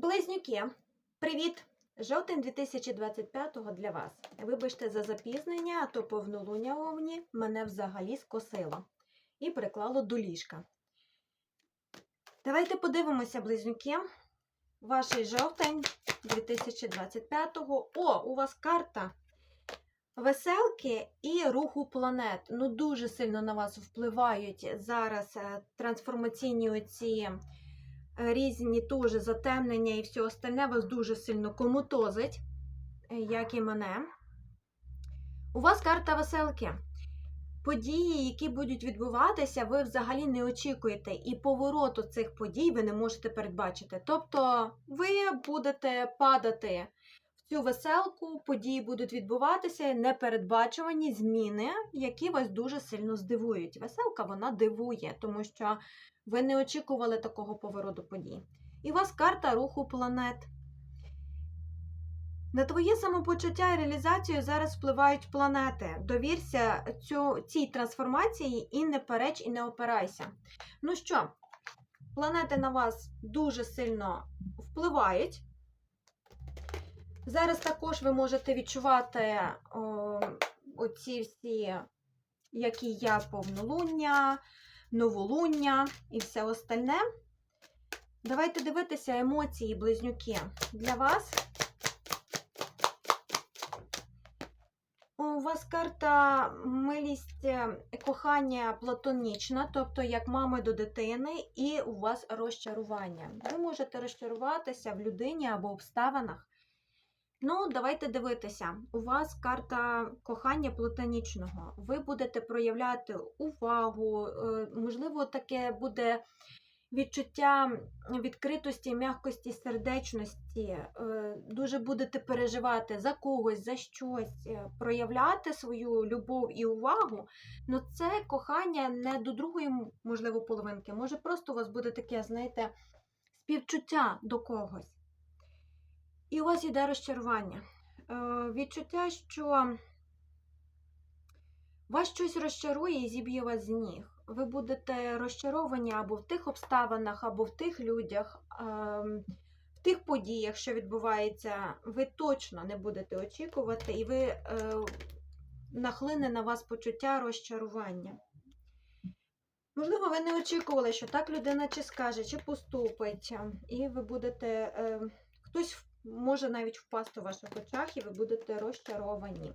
Близнюки, привіт! Жовтень 2025 для вас. Вибачте за запізнення, а то повнолуння овні мене взагалі скосило і приклало до ліжка. Давайте подивимося, близнюки. Ваш жовтень 2025-го. О, у вас карта веселки і руху планет. Ну, дуже сильно на вас впливають зараз е, трансформаційні оці різні теж затемнення і все остальне вас дуже сильно комутозить, е, як і мене. У вас карта веселки. Події, які будуть відбуватися, ви взагалі не очікуєте, і повороту цих подій ви не можете передбачити. Тобто ви будете падати цю веселку, події будуть відбуватися, непередбачувані зміни, які вас дуже сильно здивують. Веселка вона дивує, тому що ви не очікували такого повороту подій. І у вас карта руху планет. На твоє самопочуття і реалізацію зараз впливають планети. Довірся цю, цій трансформації і не переч, і не опирайся. Ну що, планети на вас дуже сильно впливають. Зараз також ви можете відчувати о, оці всі, які я повнолуння, новолуння і все остальне. Давайте дивитися емоції, близнюки. Для вас. У вас карта милість е, кохання платонічна, тобто як мами до дитини, і у вас розчарування. Ви можете розчаруватися в людині або обставинах. Ну, давайте дивитися. У вас карта кохання платонічного. Ви будете проявляти увагу, е, можливо, таке буде відчуття відкритості, м'якості, сердечності. Е, Дуже будете переживати за когось, за щось, е, проявляти свою любов і увагу. Ну, це кохання не до другої, можливо, половинки. Може, просто у вас буде таке, знаєте, співчуття до когось. І у вас йде розчарування. Е, Відчуття, що вас щось розчарує і зіб'є вас з ніг. Ви будете розчаровані або в тих обставинах, або в тих людях, ем, в тих подіях, що відбувається, ви точно не будете очікувати, і ви е, нахлине на вас почуття розчарування. Можливо, ви не очікували, що так людина чи скаже, чи поступить, і ви будете. Е, хтось може навіть впасти у ваших очах, і ви будете розчаровані.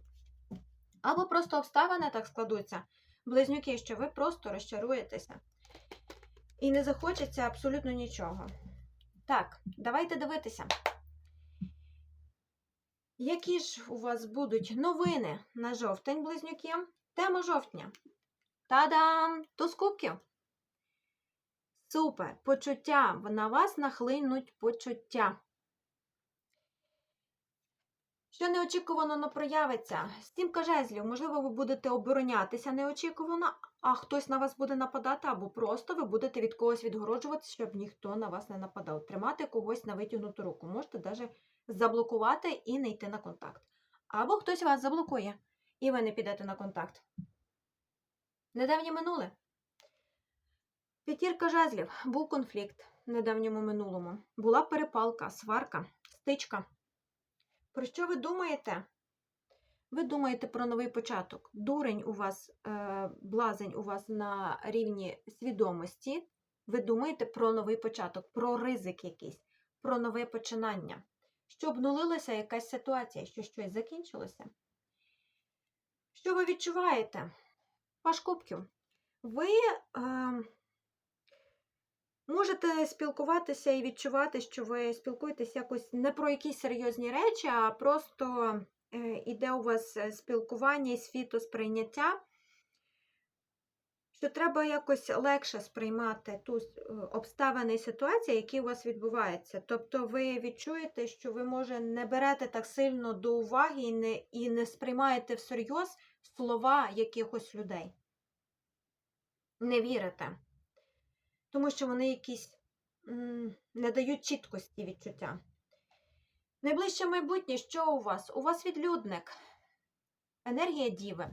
Або просто обставини так складуться, близнюки, що ви просто розчаруєтеся. І не захочеться абсолютно нічого. Так, давайте дивитися. Які ж у вас будуть новини на жовтень, близнюки? Тема жовтня. Та-дам! Туз кубків. Супер! Почуття. На вас нахлинуть почуття. Що неочікувано не проявиться? Сімка жезлів. Можливо, ви будете оборонятися неочікувано, а хтось на вас буде нападати, або просто ви будете від когось відгороджуватися, щоб ніхто на вас не нападав. Тримати когось на витягнуту руку. Можете навіть заблокувати і не йти на контакт. Або хтось вас заблокує, і ви не підете на контакт. Недавнє минуле. П'ятірка жезлів. Був конфлікт в недавньому минулому. Була перепалка, сварка, стичка. Про що ви думаєте? Ви думаєте про новий початок. Дурень у вас, е, блазень у вас на рівні свідомості. Ви думаєте про новий початок, про ризик якийсь, про нове починання. Що обнулилася якась ситуація, що щось закінчилося. Що ви відчуваєте? Ваш кубків. Ви е, можете спілкуватися і відчувати, що ви спілкуєтесь якось не про якісь серйозні речі, а просто е, іде у вас е, спілкування і світосприйняття, що треба якось легше сприймати ту е, обставини і ситуації, які у вас відбуваються. Тобто ви відчуєте, що ви, може, не берете так сильно до уваги і не, і не сприймаєте всерйоз слова якихось людей. Не вірите тому що вони якісь не дають чіткості відчуття. Найближче майбутнє, що у вас? У вас відлюдник, енергія діви.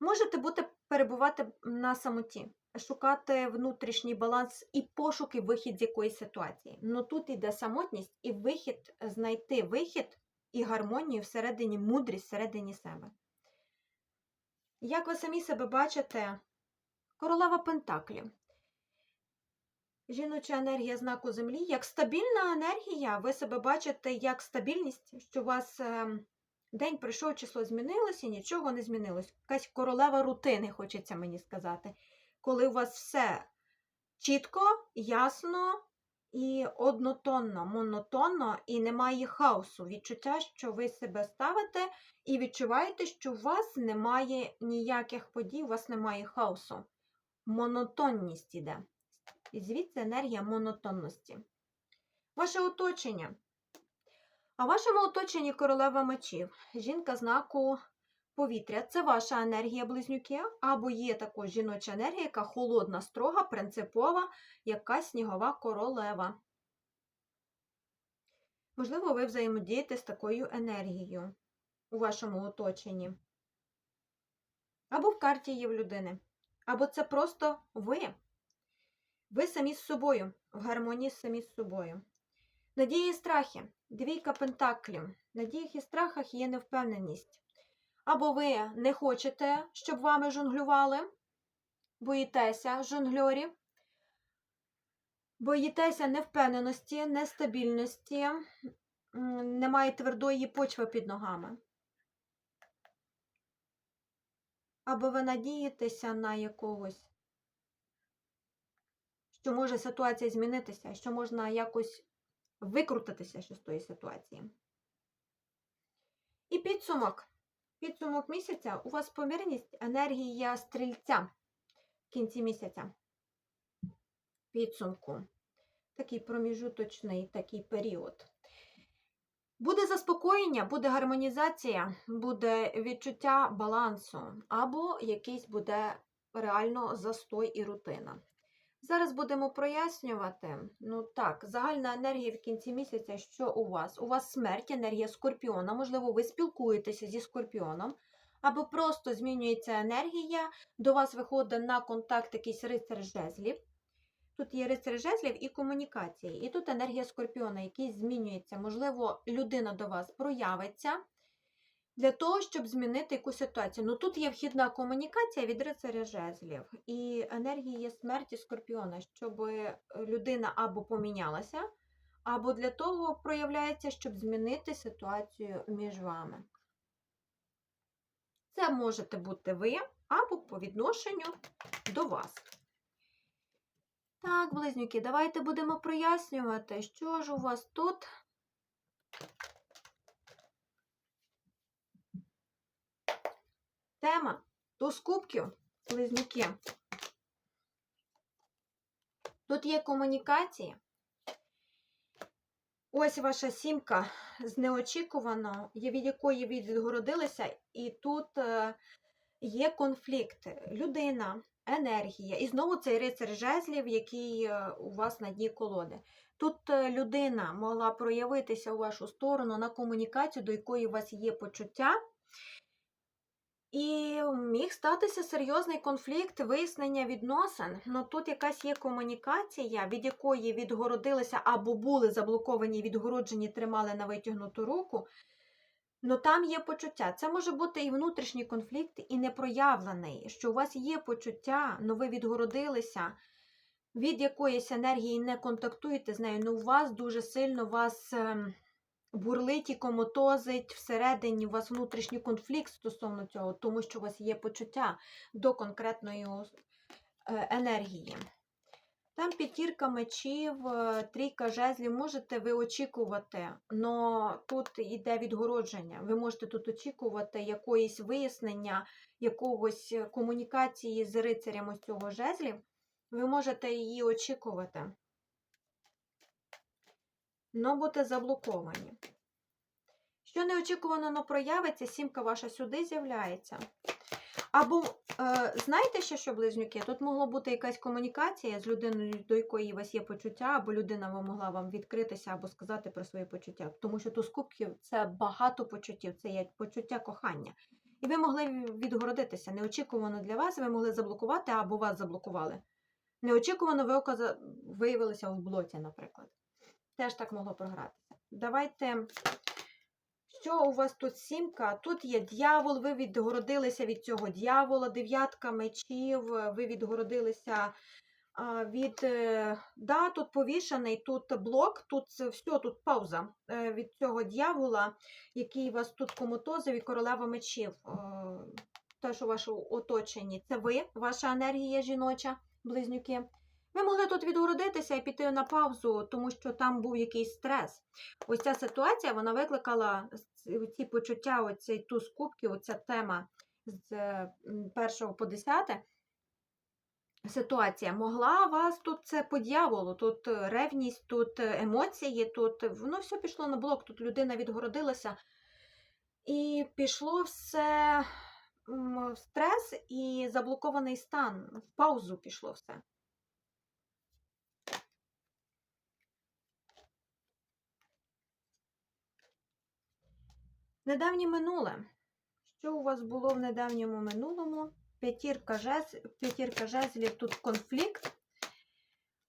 Можете бути перебувати на самоті. шукати внутрішній баланс і пошук, і вихід з якоїсь ситуації. Ну тут іде самотність і вихід, знайти вихід і гармонію всередині, мудрість всередині себе. Як ви самі себе бачите, королева Пентаклі. Жіноча енергія знаку Землі, як стабільна енергія, ви себе бачите як стабільність, що у вас е, день прийшов, число змінилося, нічого не змінилось. Якась королева рутини, хочеться мені сказати. Коли у вас все чітко, ясно і однотонно, монотонно, і немає хаосу. Відчуття, що ви себе ставите і відчуваєте, що у вас немає ніяких подій, у вас немає хаосу. Монотонність іде. І звідси енергія монотонності. Ваше оточення. А в вашому оточенні королева мечів, жінка знаку повітря. Це ваша енергія близнюки, або є також жіноча енергія, яка холодна, строга, принципова, яка снігова королева. Можливо, ви взаємодієте з такою енергією у вашому оточенні. Або в карті є в людини. Або це просто ви. Ви самі з собою, в гармонії самі з собою. Надії і страхи. Двійка пентаклів. Надіях і страхах є невпевненість. Або ви не хочете, щоб вами жонглювали, боїтеся жонгльорів, боїтеся невпевненості, нестабільності, немає твердої почви під ногами. Або ви надієтеся на якогось, що може ситуація змінитися, що можна якось викрутитися ще з тої ситуації. І підсумок. Підсумок місяця у вас помірність енергія стрільця в кінці місяця. Підсумку. Такий проміжуточний такий період. Буде заспокоєння, буде гармонізація, буде відчуття балансу, або якийсь буде реально застой і рутина. Зараз будемо прояснювати. Ну так, загальна енергія в кінці місяця, що у вас? У вас смерть, енергія скорпіона. Можливо, ви спілкуєтеся зі скорпіоном, або просто змінюється енергія, до вас виходить на контакт якийсь рицар жезлів. Тут є рицар жезлів і комунікації. І тут енергія скорпіона, який змінюється. Можливо, людина до вас проявиться для того, щоб змінити якусь ситуацію. Ну тут є вхідна комунікація від рицаря жезлів і енергії смерті скорпіона, щоб людина або помінялася, або для того проявляється, щоб змінити ситуацію між вами. Це можете бути ви або по відношенню до вас. Так, близнюки, давайте будемо прояснювати, що ж у вас тут. Тема туз кубків, близнюки. Тут є комунікація. Ось ваша сімка з неочікуваного, від якої відгородилися, і тут е, є конфлікт. Людина, енергія. І знову цей рицар жезлів, який е, у вас на дні колоди. Тут е, людина могла проявитися у вашу сторону на комунікацію, до якої у вас є почуття. І міг статися серйозний конфлікт вияснення відносин. Ну тут якась є комунікація, від якої відгородилися або були заблоковані, відгороджені, тримали на витягнуту руку. Ну там є почуття. Це може бути і внутрішній конфлікт, і непроявлений, що у вас є почуття, ну ви відгородилися від якоїсь енергії не контактуєте з нею, ну у вас дуже сильно вас. Бурлить і комотозить всередині у вас внутрішній конфлікт стосовно цього, тому що у вас є почуття до конкретної е, енергії. Там п'ятірка мечів, е, трійка жезлів, можете ви очікувати, але тут йде відгородження. Ви можете тут очікувати якоїсь вияснення, якогось комунікації з рицарем ось цього жезлів. Ви можете її очікувати но будете заблоковані. Що неочікувано но проявиться, сімка ваша сюди з'являється. Або, е, знаєте ще, що близнюки? Тут могло бути якась комунікація з людиною, до якої у вас є почуття, або людина могла вам відкритися або сказати про свої почуття. Тому що тут з це багато почуттів, це є почуття кохання. І ви могли відгородитися. Неочікувано для вас, ви могли заблокувати або вас заблокували. Неочікувано ви виявилися в блоті, наприклад. Теж так могло програтися. Давайте. Що у вас тут сімка? Тут є дьявол, ви відгородилися від цього дьявола, дев'ятка мечів, ви відгородилися від. е, Да, тут повішений, тут блок, тут все, тут пауза е, від цього дьявола, який вас тут комотозив і королева мечів. е, Теж у вашому оточенні. Це ви, ваша енергія жіноча, близнюки. Ви могли тут відгородитися і піти на паузу, тому що там був якийсь стрес. Ось ця ситуація вона викликала ці почуття, оцей туз кубків, оця тема з е, першого по десяте. Ситуація могла вас тут це по дьяволу, тут е, ревність, тут е, емоції, тут воно все пішло на блок, тут людина відгородилася. І пішло все в стрес і заблокований стан. В паузу пішло все. Недавнє минуле. Що у вас було в недавньому минулому? П'ятірка, жез... Жезлів, тут конфлікт.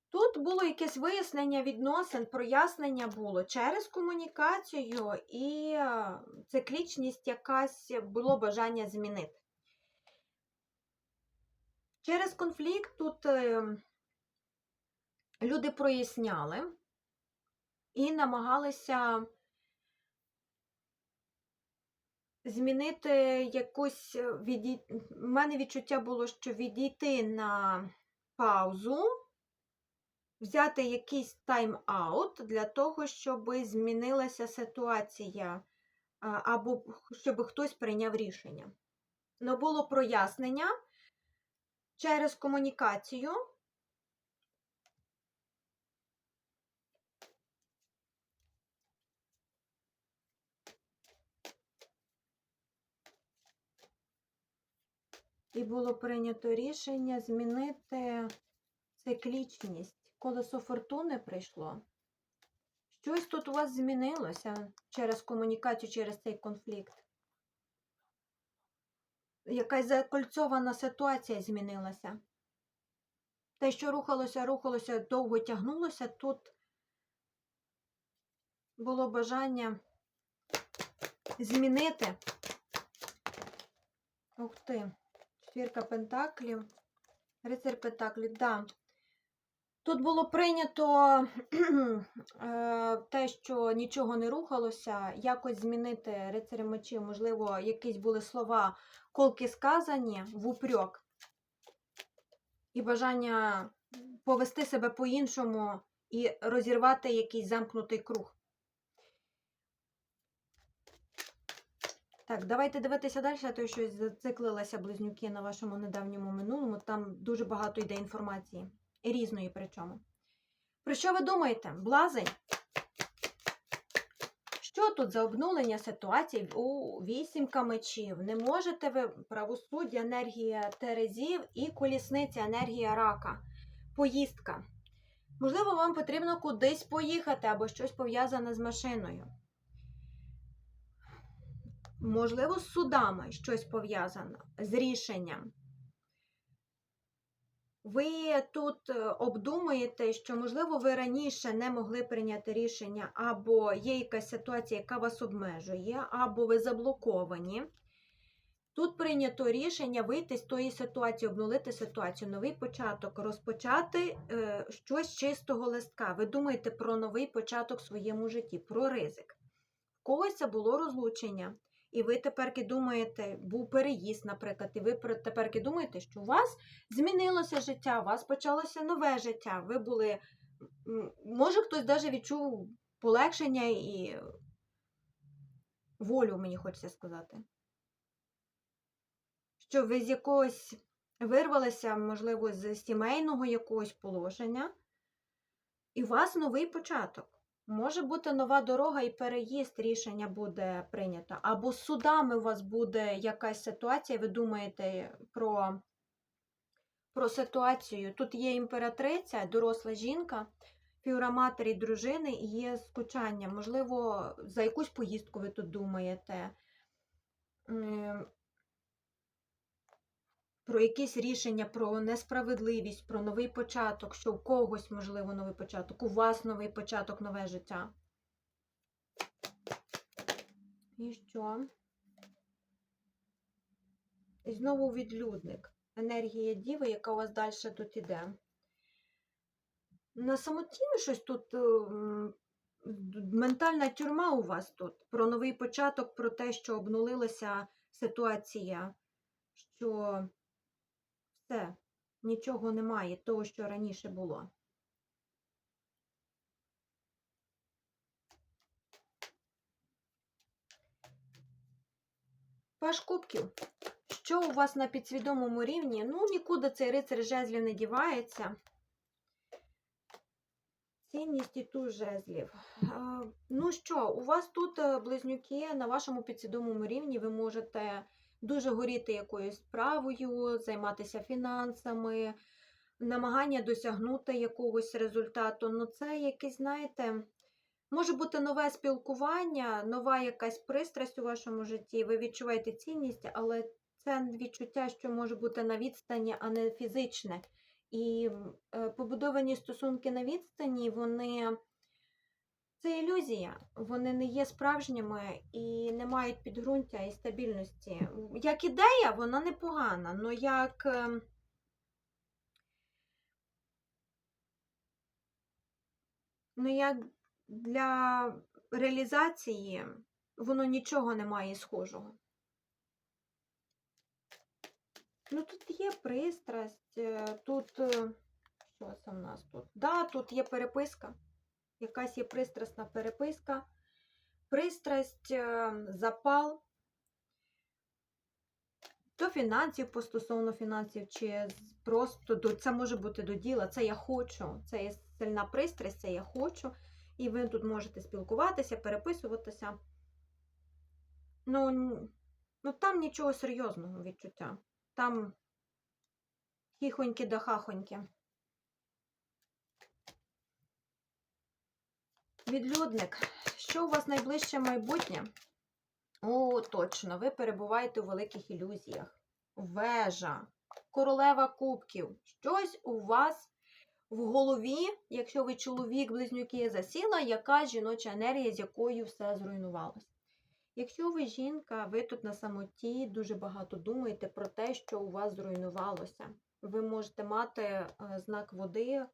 Тут було якесь вияснення відносин, прояснення було через комунікацію і е, циклічність якась було бажання змінити. Через конфлікт тут е, люди проясняли і намагалися змінити якусь е, відій... У мене відчуття було, що відійти на паузу, взяти якийсь тайм-аут для того, щоб змінилася ситуація, або щоб хтось прийняв рішення. Но було прояснення через комунікацію. І було прийнято рішення змінити циклічність. Колесо фортуни прийшло. Щось тут у вас змінилося через комунікацію, через цей конфлікт. Якась закольцована ситуація змінилася. Те, що рухалося, рухалося, довго тягнулося, тут було бажання змінити. Ух ти. Четвірка пентаклів, рицар пентаклів, да. Тут було прийнято е, те, що нічого не рухалося, якось змінити рицаря мечів, можливо, якісь були слова колки сказані в упрьок, і бажання повести себе по-іншому і розірвати якийсь замкнутий круг. Так, давайте дивитися далі, а то щось зациклилися близнюки на вашому недавньому минулому. Там дуже багато йде інформації. І різної причому. Про що ви думаєте? Блазень? Що тут за обнулення ситуації у вісімка мечів? Не можете ви правосуддя, енергія Терезів і колісниця, енергія рака. Поїздка. Можливо, вам потрібно кудись поїхати або щось пов'язане з машиною. Можливо, з судами щось пов'язано, з рішенням. Ви тут е, обдумуєте, що, можливо, ви раніше не могли прийняти рішення, або є якась ситуація, яка вас обмежує, або ви заблоковані. Тут прийнято рішення вийти з тої ситуації, обнулити ситуацію, новий початок, розпочати е, щось з чистого листка. Ви думаєте про новий початок в своєму житті, про ризик. В когось це було розлучення. І ви теперки думаєте, був переїзд, наприклад, і ви теперки думаєте, що у вас змінилося життя, у вас почалося нове життя. Ви були, може, хтось навіть відчув полегшення і волю, мені хочеться сказати. Що ви з якогось вирвалися, можливо, з сімейного якогось положення, і у вас новий початок. Може бути нова дорога і переїзд рішення буде прийнято. Або з судами у вас буде якась ситуація, ви думаєте про, про ситуацію. Тут є імператриця, доросла жінка, фігура матері, дружини і є скучання. Можливо, за якусь поїздку ви тут думаєте. Про якісь рішення, про несправедливість, про новий початок, що у когось, можливо, новий початок, у вас новий початок, нове життя. І що? І знову відлюдник. Енергія діви, яка у вас далі тут іде. На самоті щось тут ем, ментальна тюрма у вас тут. Про новий початок, про те, що обнулилася ситуація, що все, нічого немає, того, що раніше було. Паш кубків. Що у вас на підсвідомому рівні? Ну, нікуди цей рицар жезлів не дівається. Цінність і ту жезлів. Ну що, у вас тут е, близнюки на вашому підсвідомому рівні ви можете дуже горіти якоюсь справою, займатися фінансами, намагання досягнути якогось результату. Ну, це якесь, знаєте, може бути нове спілкування, нова якась пристрасть у вашому житті. Ви відчуваєте цінність, але це відчуття, що може бути на відстані, а не фізичне. І е, побудовані стосунки на відстані, вони це ілюзія, вони не є справжніми і не мають підґрунтя і стабільності. Як ідея, вона непогана, але як. Ну, як для реалізації воно нічого не має схожого. Ну, тут є пристрасть, е, тут. е, Що це в нас тут? Да, тут є переписка. Якась є пристрасна переписка. Пристрасть, е, запал. До фінансів, по стосовно фінансів, чи просто до, це може бути до діла. Це я хочу. Це є сильна пристрасть, це я хочу. І ви тут можете спілкуватися, переписуватися. Ну, ну там нічого серйозного відчуття. Там хіхоньки да хахоньки. Відлюдник. Що у вас найближче майбутнє? О, точно, ви перебуваєте у великих ілюзіях. Вежа, королева кубків. Щось у вас в голові, якщо ви чоловік, близнюки, засіла, яка жіноча енергія, з якою все зруйнувалося. Якщо ви жінка, ви тут на самоті дуже багато думаєте про те, що у вас зруйнувалося. Ви можете мати е, знак води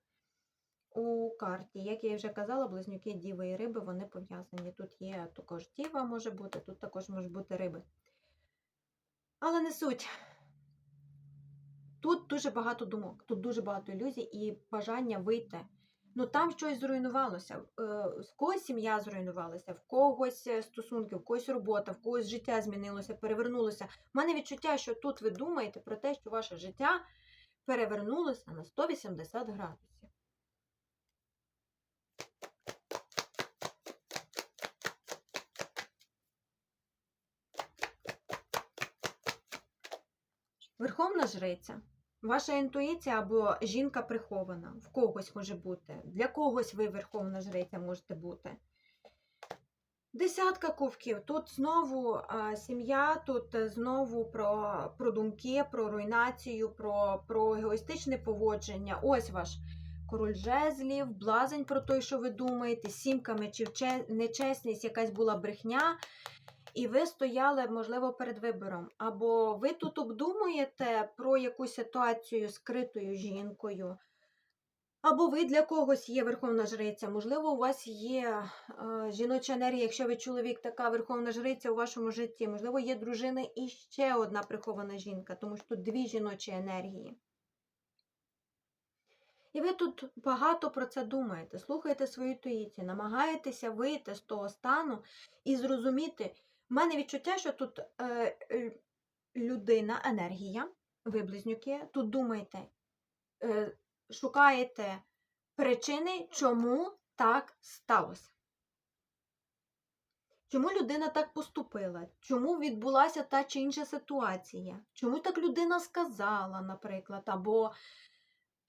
у карті. Як я вже казала, близнюки діви і риби вони пов'язані. Тут є також діва може бути, тут також можуть бути риби. Але не суть. Тут дуже багато думок, тут дуже багато ілюзій і бажання вийти. Ну там щось зруйнувалося. Е, В когось сім'я зруйнувалася, в когось е, стосунки, в когось робота, в когось життя змінилося, перевернулося. У мене відчуття, що тут ви думаєте про те, що ваше життя перевернулося на 180 градусів. Верховна жриця. Ваша інтуїція або жінка прихована. В когось може бути. Для когось ви верховна жриця можете бути. Десятка кубків. Тут знову сім'я, тут е, знову про, про думки, про руйнацію, про, про егоїстичне поводження. Ось ваш король жезлів, блазень про те, що ви думаєте, сімка мечів, че- нечесність, якась була брехня. І ви стояли, можливо, перед вибором. Або ви тут обдумуєте про якусь ситуацію з критою жінкою, або ви для когось є верховна жриця. Можливо, у вас є е, жіноча енергія, якщо ви чоловік, така верховна жриця у вашому житті. Можливо, є дружина і ще одна прихована жінка, тому що тут дві жіночі енергії. І ви тут багато про це думаєте, слухаєте свою інтуїцію, намагаєтеся вийти з того стану і зрозуміти. У мене відчуття, що тут е, е, людина, енергія, ви близнюки, тут думаєте, е, шукаєте причини, чому так сталося. Чому людина так поступила? Чому відбулася та чи інша ситуація? Чому так людина сказала, наприклад, або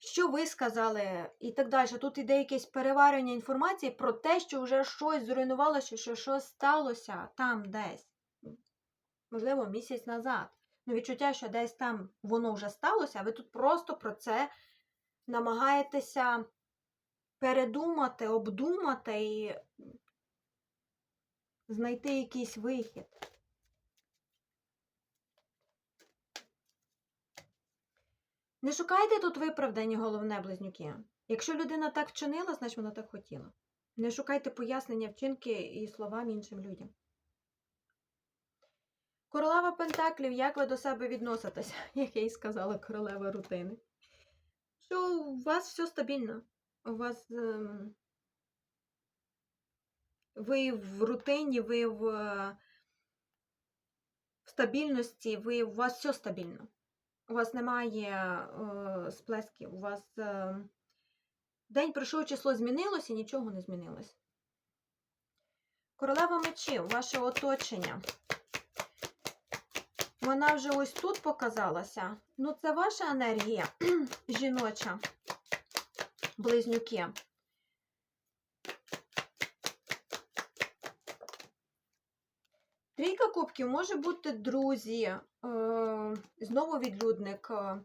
що ви сказали, і так далі. Тут іде якесь переварення інформації про те, що вже щось зруйнувалося, що щось сталося там десь. Можливо, місяць назад. Ну, Відчуття, що десь там воно вже сталося, а ви тут просто про це намагаєтеся передумати, обдумати і знайти якийсь вихід. Не шукайте тут виправдання, головне, близнюки. Якщо людина так вчинила, значить вона так хотіла. Не шукайте пояснення вчинки і словам іншим людям. Королева Пентаклів, як ви до себе відноситеся, як я і сказала, королева рутини. Що у вас все стабільно. У вас. ем, ви в рутині, ви в, е, в стабільності, ви, у вас все стабільно. У вас немає е, сплесків, у вас е, день пройшов, число змінилося, нічого не змінилось. Королева мечів, ваше оточення. Вона вже ось тут показалася. Ну, це ваша енергія жіноча, близнюки. Трійка кубків може бути друзі, е, знову відлюдник. е.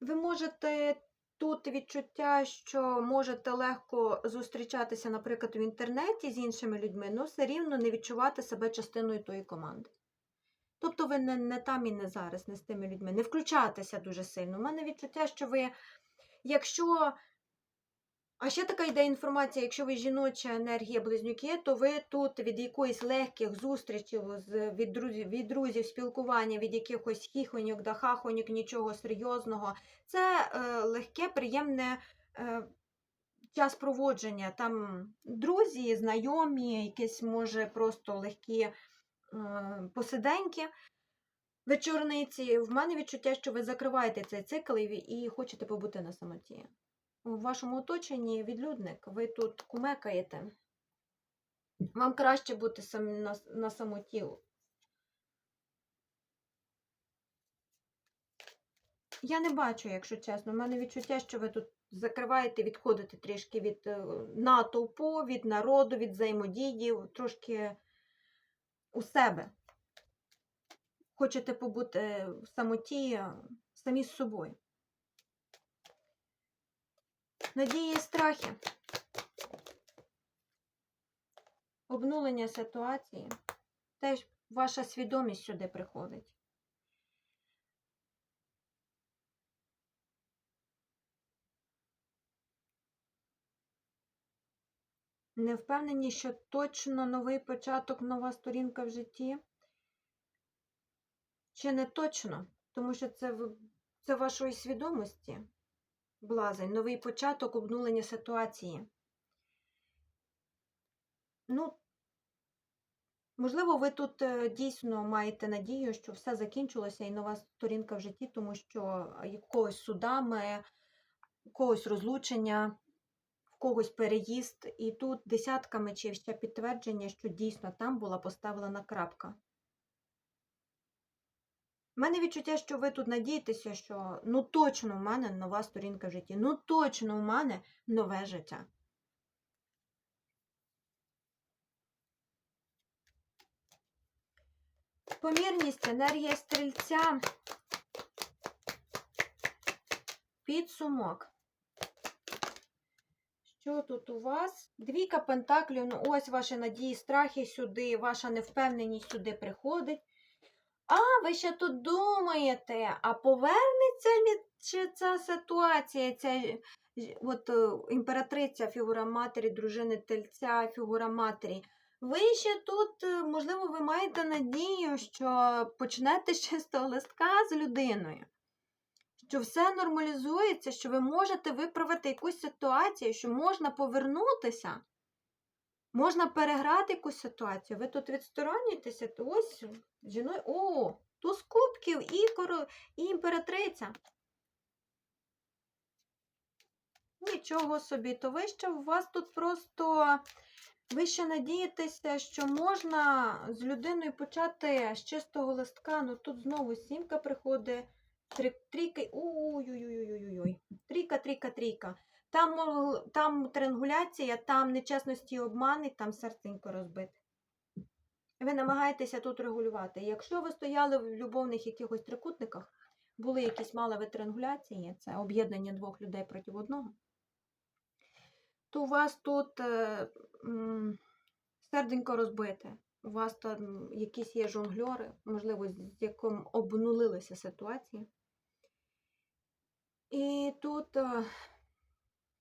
Ви можете тут відчуття, що можете легко зустрічатися, наприклад, в інтернеті з іншими людьми, але все рівно не відчувати себе частиною тої команди. Тобто ви не, не там і не зараз, не з тими людьми, не включатися дуже сильно. У мене відчуття, що ви, якщо а ще така йде інформація, якщо ви жіноча енергія близнюки, то ви тут від якоїсь легких зустрічей від друзів, від друзів, спілкування, від якихось хіхоньок да хахоньок, нічого серйозного. Це е, легке, приємне е, час проводження. Там друзі, знайомі, якісь, може, просто легкі е, посиденьки. Вечорниці, в мене відчуття, що ви закриваєте цей цикл і хочете побути на самоті у вашому оточенні відлюдник, ви тут кумекаєте. Вам краще бути на, на самоті. Я не бачу, якщо чесно. У мене відчуття, що ви тут закриваєте, відходите трішки від е, натовпу, від народу, від взаємодії, трошки у себе. Хочете побути в самоті е, самі з собою. Надії і страхи. Обнулення ситуації. Теж ваша свідомість сюди приходить. Не впевнені, що точно новий початок, нова сторінка в житті. Чи не точно? Тому що це, це вашої свідомості. Блазень, новий початок, обнулення ситуації. Ну, можливо, ви тут е, дійсно маєте надію, що все закінчилося і нова сторінка в житті, тому що якогось судами, когось розлучення, в когось переїзд, і тут десятка мечів ще підтвердження, що дійсно там була поставлена крапка. У мене відчуття, що ви тут надієтеся, що ну точно в мене нова сторінка в житті, ну точно в мене нове життя. Помірність, енергія стрільця. Підсумок. Що тут у вас? Двійка пентаклів, ну ось ваші надії, страхи сюди, ваша невпевненість сюди приходить. А, ви ще тут думаєте, а повернеться чи ця ситуація, ця от, е, імператриця, фігура матері, дружини тельця, фігура матері. Ви ще тут, е, можливо, ви маєте надію, що почнете з чистого листка з людиною, що все нормалізується, що ви можете виправити якусь ситуацію, що можна повернутися. Можна переграти якусь ситуацію. Ви тут відсторонюєтеся, то ось жіною. О, туз кубків і, коро... і імператриця. Нічого собі, то ви ще у вас тут просто. Ви ще надієтеся, що можна з людиною почати з чистого листка. Ну тут знову сімка приходить. Трійка. Ой-ой-ой-ой-ой. Трійка, трійка, трійка. Там, там триангуляція, там нечесності обмани, там серценько розбите. ви намагаєтеся тут регулювати. Якщо ви стояли в любовних якихось трикутниках, були якісь мали триангуляції, це об'єднання двох людей проти одного, то у вас тут е, серденько розбите. У вас там якісь є жонгльори, можливо, з яким обнулилася ситуація. І тут е,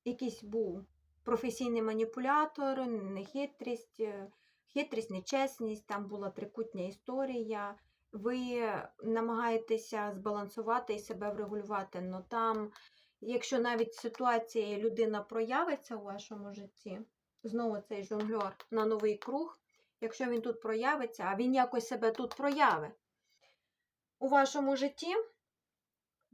якийсь був професійний маніпулятор, нехитрість, е, хитрість, нечесність, там була трикутня історія. Ви намагаєтеся збалансувати і себе врегулювати. але там, якщо навіть ситуація людина проявиться у вашому житті, знову цей жонглер на новий круг, якщо він тут проявиться, а він якось себе тут проявить у вашому житті,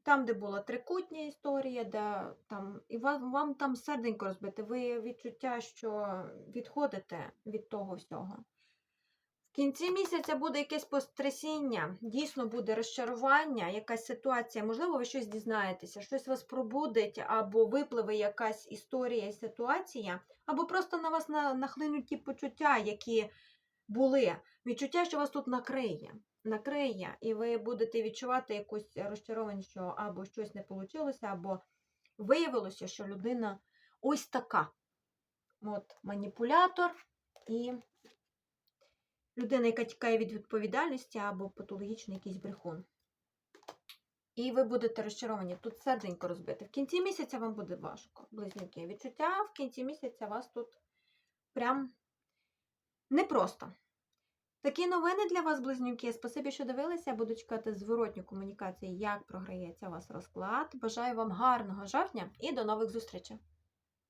там, де була трикутня історія, де там, і вам, вам там серденько розбите, ви відчуття, що відходите від того всього. В кінці місяця буде якесь постресіння, дійсно буде розчарування, якась ситуація, можливо, ви щось дізнаєтеся, щось вас пробудить, або випливе якась історія і ситуація, або просто на вас нахлинуть ті почуття, які були. Відчуття, що вас тут накриє. Накриє, і ви будете відчувати якусь розчарованість, що або щось не вийшло, або виявилося, що людина ось така. От маніпулятор і людина, яка тікає від відповідальності, або патологічний якийсь брехун. І ви будете розчаровані. Тут серденько розбите. В кінці місяця вам буде важко, близнюки. Відчуття в кінці місяця вас тут прям непросто. Такі новини для вас, близнюки. Спасибі, що дивилися. Буду чекати зворотню комунікацію, як програється у вас розклад. Бажаю вам гарного жовтня і до нових зустрічей!